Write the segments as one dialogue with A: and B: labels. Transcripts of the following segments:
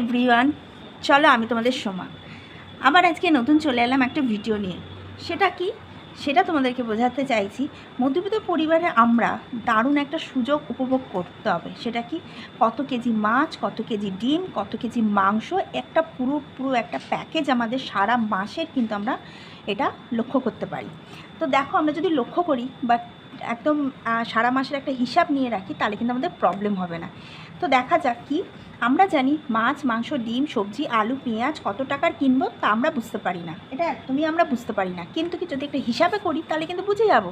A: everyone চলো আমি তোমাদের সোমা আবার আজকে নতুন চলে এলাম একটা ভিডিও নিয়ে সেটা কি সেটা তোমাদেরকে বোঝাতে চাইছি মধ্যবিত্ত পরিবারে আমরা দারুণ একটা সুযোগ উপভোগ করতে হবে সেটা কি কত কেজি মাছ কত কেজি ডিম কত কেজি মাংস একটা পুরো পুরো একটা প্যাকেজ আমাদের সারা মাসের কিন্তু আমরা এটা লক্ষ্য করতে পারি তো দেখো আমরা যদি লক্ষ্য করি বা একদম সারা মাসের একটা হিসাব নিয়ে রাখি তাহলে কিন্তু আমাদের প্রবলেম হবে না তো দেখা যাক কি আমরা জানি মাছ মাংস ডিম সবজি আলু পেঁয়াজ কত টাকার কিনবো তা আমরা বুঝতে পারি না এটা একদমই আমরা বুঝতে পারি না কিন্তু কি যদি একটা হিসাবে করি তাহলে কিন্তু বুঝে যাব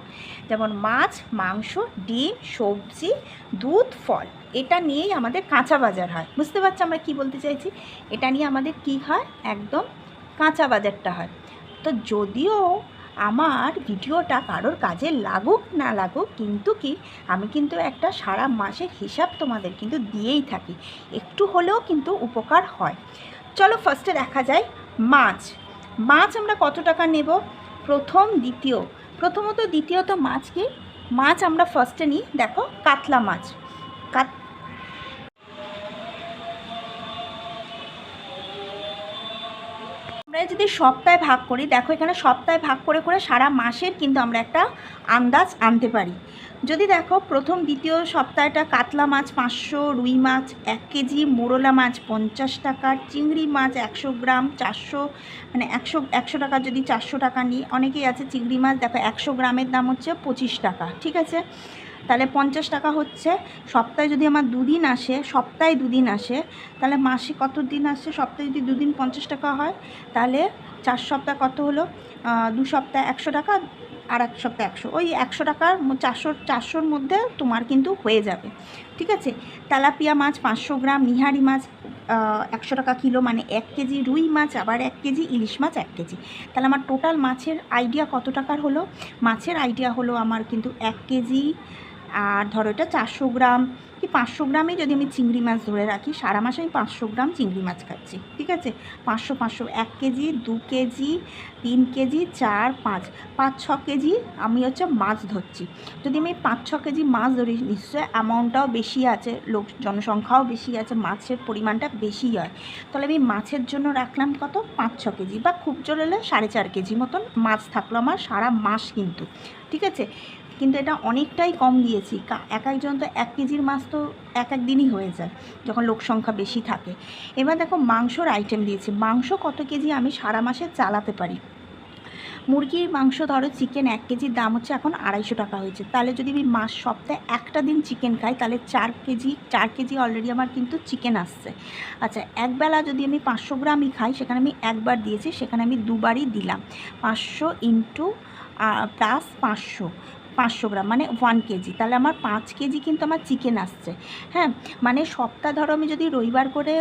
A: যেমন মাছ মাংস ডিম সবজি দুধ ফল এটা নিয়েই আমাদের কাঁচা বাজার হয় বুঝতে পারছি আমরা কি বলতে চাইছি এটা নিয়ে আমাদের কি হয় একদম কাঁচা বাজারটা হয় তো যদিও আমার ভিডিওটা কারোর কাজে লাগুক না লাগুক কিন্তু কি আমি কিন্তু একটা সারা মাসের হিসাব তোমাদের কিন্তু দিয়েই থাকি একটু হলেও কিন্তু উপকার হয় চলো ফার্স্টে দেখা যায় মাছ মাছ আমরা কত টাকা নেব প্রথম দ্বিতীয় প্রথমত দ্বিতীয়ত মাছ কি মাছ আমরা ফার্স্টে নিই দেখো কাতলা মাছ কাত আমরা যদি সপ্তাহে ভাগ করি দেখো এখানে সপ্তাহে ভাগ করে করে সারা মাসের কিন্তু আমরা একটা আন্দাজ আনতে পারি যদি দেখো প্রথম দ্বিতীয় সপ্তাহটা কাতলা মাছ পাঁচশো রুই মাছ এক কেজি মোরলা মাছ পঞ্চাশ টাকা চিংড়ি মাছ একশো গ্রাম চারশো মানে একশো একশো টাকা যদি চারশো টাকা নিই অনেকেই আছে চিংড়ি মাছ দেখো একশো গ্রামের দাম হচ্ছে পঁচিশ টাকা ঠিক আছে তাহলে পঞ্চাশ টাকা হচ্ছে সপ্তাহে যদি আমার দুদিন আসে সপ্তাহে দুদিন আসে তাহলে মাসে কত দিন আসে সপ্তাহে যদি দুদিন পঞ্চাশ টাকা হয় তাহলে চার সপ্তাহ কত হলো দু সপ্তাহে একশো টাকা আর এক সপ্তাহে একশো ওই একশো টাকার চারশো চারশোর মধ্যে তোমার কিন্তু হয়ে যাবে ঠিক আছে তেলাপিয়া মাছ পাঁচশো গ্রাম নিহারি মাছ একশো টাকা কিলো মানে এক কেজি রুই মাছ আবার এক কেজি ইলিশ মাছ এক কেজি তাহলে আমার টোটাল মাছের আইডিয়া কত টাকার হলো মাছের আইডিয়া হলো আমার কিন্তু এক কেজি আর ধরো এটা চারশো গ্রাম কি পাঁচশো গ্রামে যদি আমি চিংড়ি মাছ ধরে রাখি সারা মাসে আমি পাঁচশো গ্রাম চিংড়ি মাছ খাচ্ছি ঠিক আছে পাঁচশো পাঁচশো এক কেজি দু কেজি তিন কেজি চার পাঁচ পাঁচ ছ কেজি আমি হচ্ছে মাছ ধরছি যদি আমি পাঁচ ছ কেজি মাছ ধরি নিশ্চয় অ্যামাউন্টটাও বেশি আছে লোক জনসংখ্যাও বেশি আছে মাছের পরিমাণটা বেশি হয় তাহলে আমি মাছের জন্য রাখলাম কত পাঁচ ছ কেজি বা খুব জোর হলে সাড়ে চার কেজি মতন মাছ থাকলো আমার সারা মাস কিন্তু ঠিক আছে কিন্তু এটা অনেকটাই কম দিয়েছি এক একজন তো এক কেজির মাছ তো এক এক দিনই হয়ে যায় যখন লোক সংখ্যা বেশি থাকে এবার দেখো মাংসর আইটেম দিয়েছি মাংস কত কেজি আমি সারা মাসে চালাতে পারি মুরগির মাংস ধরো চিকেন এক কেজির দাম হচ্ছে এখন আড়াইশো টাকা হয়েছে তাহলে যদি আমি মাস সপ্তাহে একটা দিন চিকেন খাই তাহলে চার কেজি চার কেজি অলরেডি আমার কিন্তু চিকেন আসছে আচ্ছা একবেলা যদি আমি পাঁচশো গ্রামই খাই সেখানে আমি একবার দিয়েছি সেখানে আমি দুবারই দিলাম পাঁচশো ইন্টু প্লাস পাঁচশো পাঁচশো গ্রাম মানে ওয়ান কেজি তাহলে আমার পাঁচ কেজি কিন্তু আমার চিকেন আসছে হ্যাঁ মানে সপ্তাহ ধরো আমি যদি রবিবার করে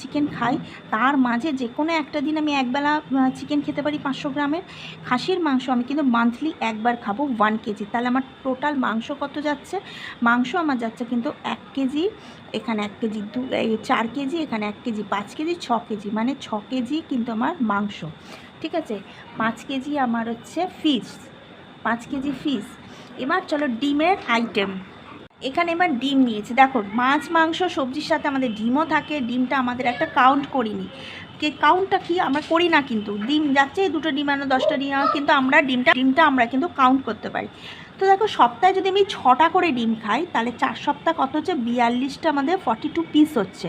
A: চিকেন খাই তার মাঝে যে কোনো একটা দিন আমি একবেলা চিকেন খেতে পারি পাঁচশো গ্রামের খাসির মাংস আমি কিন্তু মান্থলি একবার খাবো ওয়ান কেজি তাহলে আমার টোটাল মাংস কত যাচ্ছে মাংস আমার যাচ্ছে কিন্তু এক কেজি এখানে এক কেজি দু চার কেজি এখানে এক কেজি পাঁচ কেজি ছ কেজি মানে ছ কেজি কিন্তু আমার মাংস ঠিক আছে পাঁচ কেজি আমার হচ্ছে ফিশ পাঁচ কেজি ফিশ এবার চলো ডিমের আইটেম এখানে এবার ডিম নিয়েছি দেখো মাছ মাংস সবজির সাথে আমাদের ডিমও থাকে ডিমটা আমাদের একটা কাউন্ট করিনি কে কাউন্টটা কি আমরা করি না কিন্তু ডিম যাচ্ছে দুটো ডিম আনো দশটা ডিম আনো কিন্তু আমরা ডিমটা ডিমটা আমরা কিন্তু কাউন্ট করতে পারি তো দেখো সপ্তাহে যদি আমি ছটা করে ডিম খাই তাহলে চার সপ্তাহ কত হচ্ছে বিয়াল্লিশটা আমাদের ফর্টি টু পিস হচ্ছে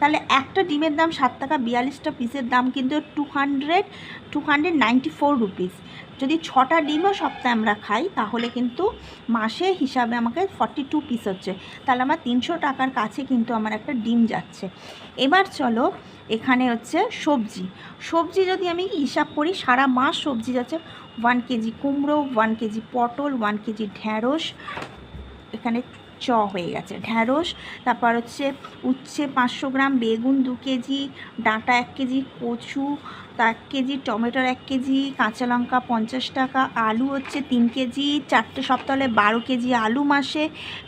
A: তাহলে একটা ডিমের দাম সাত টাকা বিয়াল্লিশটা পিসের দাম কিন্তু two hundred two hundred ninety four rupees যদি ছটা ডিমও সপ্তাহে আমরা খাই তাহলে কিন্তু মাসে হিসাবে আমাকে ফর্টি টু পিস হচ্ছে তাহলে আমার তিনশো টাকার কাছে কিন্তু আমার একটা ডিম যাচ্ছে এবার চলো এখানে হচ্ছে সবজি সবজি যদি আমি হিসাব করি সারা মাস সবজি যাচ্ছে ওয়ান কেজি কুমড়ো ওয়ান কেজি পটল ওয়ান কেজি ঢ্যাঁড়স এখানে চ হয়ে গেছে ঢ্যাঁড়স তারপর হচ্ছে উচ্ছে পাঁচশো গ্রাম বেগুন দু কেজি ডাঁটা এক কেজি কচু তা এক কেজি টমেটোর এক কেজি কাঁচা লঙ্কা পঞ্চাশ টাকা আলু হচ্ছে তিন কেজি চারটে সপ্তাহে বারো কেজি আলু মাসে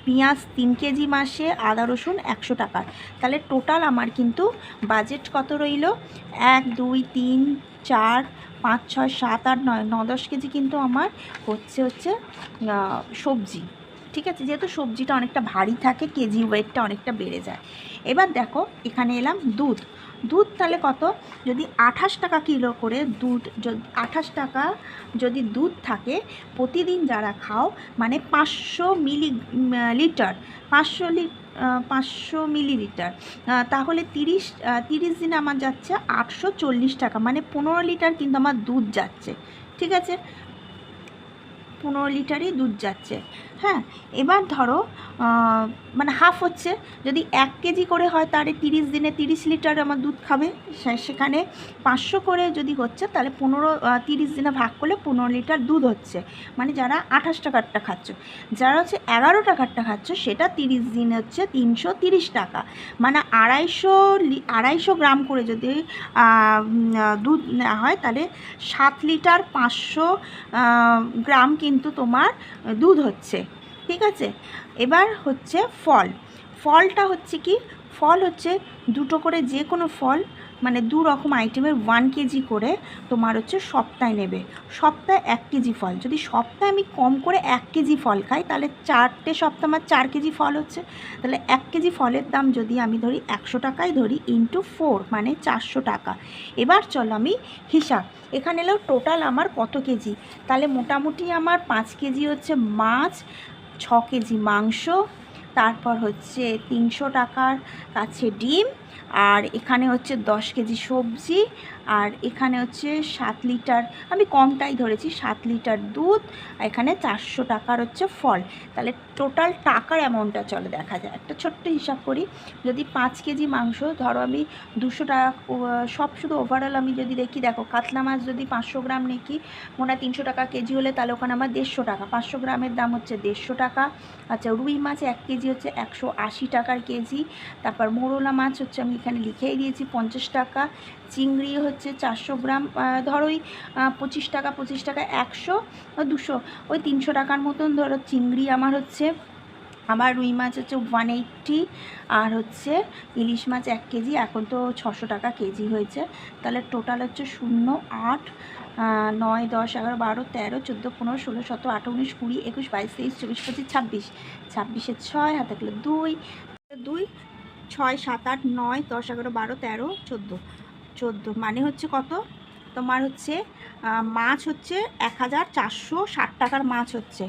A: পেঁয়াজ তিন কেজি মাসে আদা রসুন একশো টাকা তাহলে টোটাল আমার কিন্তু বাজেট কত রইল এক দুই তিন চার পাঁচ ছয় সাত আট নয় ন দশ কেজি কিন্তু আমার হচ্ছে হচ্ছে সবজি ঠিক আছে যেহেতু সবজিটা অনেকটা ভারী থাকে কেজি ওয়েটটা অনেকটা বেড়ে যায় এবার দেখো এখানে এলাম দুধ দুধ তাহলে কত যদি আঠাশ টাকা কিলো করে দুধ যদি আঠাশ টাকা যদি দুধ থাকে প্রতিদিন যারা খাও মানে পাঁচশো মিলি লিটার পাঁচশো লি পাঁচশো মিলিলিটার তাহলে তিরিশ তিরিশ দিন আমার যাচ্ছে আটশো চল্লিশ টাকা মানে পনেরো লিটার কিন্তু আমার দুধ যাচ্ছে ঠিক আছে পনেরো লিটারই দুধ যাচ্ছে হ্যাঁ এবার ধরো মানে হাফ হচ্ছে যদি এক কেজি করে হয় তাহলে তিরিশ দিনে তিরিশ লিটার আমার দুধ খাবে সেখানে পাঁচশো করে যদি হচ্ছে তাহলে পনেরো তিরিশ দিনে ভাগ করলে পনেরো লিটার দুধ হচ্ছে মানে যারা আঠাশ টাকারটা খাচ্ছ যারা হচ্ছে এগারো টাকারটা খাচ্ছ সেটা তিরিশ দিন হচ্ছে তিনশো তিরিশ টাকা মানে আড়াইশো আড়াইশো গ্রাম করে যদি দুধ নেওয়া হয় তাহলে সাত লিটার পাঁচশো গ্রাম কিন্তু তোমার দুধ হচ্ছে ঠিক আছে এবার হচ্ছে ফল ফলটা হচ্ছে কি ফল হচ্ছে দুটো করে যে কোনো ফল মানে দু রকম আইটেমের ওয়ান কেজি করে তোমার হচ্ছে সপ্তাহে নেবে সপ্তাহে এক কেজি ফল যদি সপ্তাহে আমি কম করে এক কেজি ফল খাই তাহলে চারটে সপ্তাহ আমার চার কেজি ফল হচ্ছে তাহলে এক কেজি ফলের দাম যদি আমি ধরি একশো টাকায় ধরি ইন্টু ফোর মানে চারশো টাকা এবার চলো আমি হিসাব এখানে এলেও টোটাল আমার কত কেজি তাহলে মোটামুটি আমার পাঁচ কেজি হচ্ছে মাছ ছ কেজি মাংস তারপর হচ্ছে তিনশো টাকার কাছে ডিম আর এখানে হচ্ছে দশ কেজি সবজি আর এখানে হচ্ছে সাত লিটার আমি কমটাই ধরেছি সাত লিটার দুধ এখানে চারশো টাকার হচ্ছে ফল তাহলে টোটাল টাকার অ্যামাউন্টটা চলে দেখা যায় একটা ছোট্ট হিসাব করি যদি পাঁচ কেজি মাংস ধরো আমি দুশো টাকা সব শুধু ওভারঅল আমি যদি দেখি দেখো কাতলা মাছ যদি পাঁচশো গ্রাম নেকি মনে হয় তিনশো টাকা কেজি হলে তাহলে ওখানে আমার দেড়শো টাকা পাঁচশো গ্রামের দাম হচ্ছে দেড়শো টাকা আচ্ছা রুই মাছ এক কেজি হচ্ছে একশো আশি টাকার কেজি তারপর মোরলা মাছ হচ্ছে আমি এখানে লিখেই দিয়েছি পঞ্চাশ টাকা চিংড়ি হচ্ছে হচ্ছে চারশো গ্রাম ধরো ওই পঁচিশ টাকা পঁচিশ টাকা একশো দুশো ওই তিনশো টাকার মতন ধরো চিংড়ি আমার হচ্ছে আমার রুই মাছ হচ্ছে ওয়ান এইট্টি আর হচ্ছে ইলিশ মাছ এক কেজি এখন তো ছশো টাকা কেজি হয়েছে তাহলে টোটাল হচ্ছে শূন্য আট নয় দশ এগারো বারো তেরো চোদ্দো পনেরো ষোলো সতেরো আঠারো উনিশ কুড়ি একুশ বাইশ তেইশ চব্বিশ পঁচিশ ছাব্বিশ ছাব্বিশে ছয় হাতে কিলো দুই দুই ছয় সাত আট নয় দশ এগারো বারো তেরো চোদ্দো চোদ্দো মানে হচ্ছে কত তোমার হচ্ছে মাছ হচ্ছে এক হাজার চারশো ষাট টাকার মাছ হচ্ছে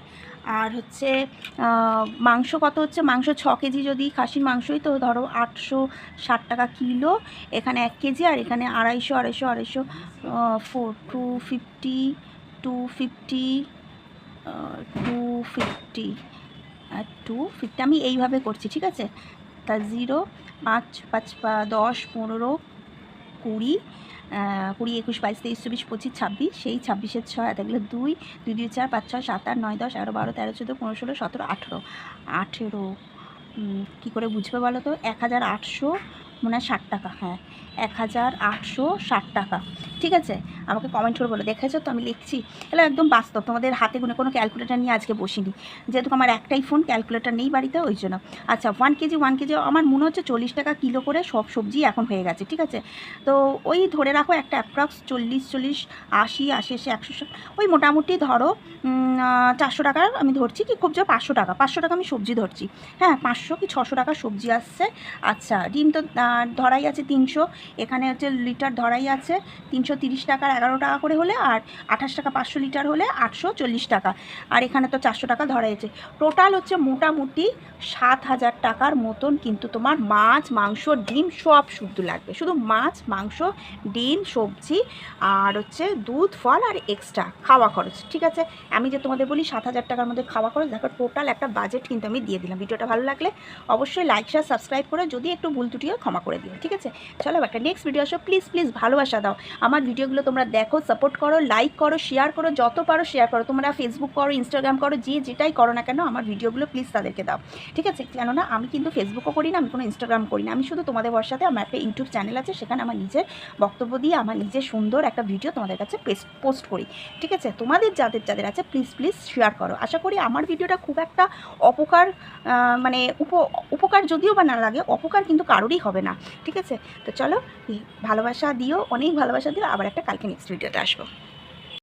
A: আর হচ্ছে মাংস কত হচ্ছে মাংস ছ কেজি যদি খাসির মাংসই তো ধরো আটশো ষাট টাকা কিলো এখানে এক কেজি আর এখানে আড়াইশো আড়াইশো আড়াইশো four two fifty two fifty two fifty two fifty আমি এইভাবে করছি ঠিক আছে তা জিরো পাঁচ পাঁচ দশ পনেরো কুড়ি কুড়ি একুশ বাইশ তেইশ চব্বিশ পঁচিশ ছাব্বিশ সেই ছাব্বিশের ছয় থাকলে দুই দুই দুই চার পাঁচ ছয় সাত আট নয় দশ এগারো বারো তেরো চোদ্দো পনেরো ষোলো সতেরো আঠেরো আঠেরো কী করে বুঝবে বলো তো এক হাজার আটশো মনে হয় ষাট টাকা হ্যাঁ এক হাজার আটশো ষাট টাকা ঠিক আছে আমাকে কমেন্ট করে বলো দেখেছো তো আমি লিখছি এগুলো একদম বাস্তব তোমাদের হাতে গুনে কোনো ক্যালকুলেটার নিয়ে আজকে বসিনি যেহেতু আমার একটাই ফোন ক্যালকুলেটার নেই বাড়িতে ওই জন্য আচ্ছা ওয়ান কেজি ওয়ান কেজি আমার মনে হচ্ছে চল্লিশ টাকা কিলো করে সব সবজি এখন হয়ে গেছে ঠিক আছে তো ওই ধরে রাখো একটা অ্যাপ্রক্স চল্লিশ চল্লিশ আশি আশি আশি একশো ওই মোটামুটি ধরো চারশো টাকার আমি ধরছি কি খুব জোর পাঁচশো টাকা পাঁচশো টাকা আমি সবজি ধরছি হ্যাঁ পাঁচশো কি ছশো টাকা সবজি আসছে আচ্ছা ডিম তো ধরাই আছে তিনশো এখানে হচ্ছে লিটার ধরাই আছে তিনশো তিনশো তিরিশ টাকার এগারো টাকা করে হলে আর আঠাশ টাকা পাঁচশো লিটার হলে আটশো চল্লিশ টাকা আর এখানে তো চারশো টাকা ধরা হয়েছে টোটাল হচ্ছে মোটামুটি সাত হাজার টাকার মতন কিন্তু তোমার মাছ মাংস ডিম সব শুদ্ধ লাগবে শুধু মাছ মাংস ডিম সবজি আর হচ্ছে দুধ ফল আর এক্সট্রা খাওয়া খরচ ঠিক আছে আমি যে তোমাদের বলি সাত হাজার টাকার মধ্যে খাওয়া খরচ দেখো টোটাল একটা বাজেট কিন্তু আমি দিয়ে দিলাম ভিডিওটা ভালো লাগলে অবশ্যই লাইক শেয়ার সাবস্ক্রাইব করে যদি একটু ভুল ত্রুটিও ক্ষমা করে দিও ঠিক আছে চলো একটা নেক্সট ভিডিও আসো প্লিজ প্লিজ ভালোবাসা দাও আমার ভিডিওগুলো তোমরা দেখো সাপোর্ট করো লাইক করো শেয়ার করো যত পারো শেয়ার করো তোমরা ফেসবুক করো ইনস্টাগ্রাম করো যে যেটাই করো না কেন আমার ভিডিওগুলো প্লিজ তাদেরকে দাও ঠিক আছে কেননা আমি কিন্তু ফেসবুকও করি না আমি কোনো ইনস্টাগ্রাম করি না আমি শুধু তোমাদের ভরসাতে আমার একটা ইউটিউব চ্যানেল আছে সেখানে আমার নিজের বক্তব্য দিয়ে আমার নিজের সুন্দর একটা ভিডিও তোমাদের কাছে পোস্ট করি ঠিক আছে তোমাদের যাদের যাদের আছে প্লিজ প্লিজ শেয়ার করো আশা করি আমার ভিডিওটা খুব একটা অপকার মানে উপ উপকার যদিও বা না লাগে অপকার কিন্তু কারোরই হবে না ঠিক আছে তো চলো ভালোবাসা দিও অনেক ভালোবাসা দিও আবার একটা কালকে নেক্সট ভিডিওতে আসবো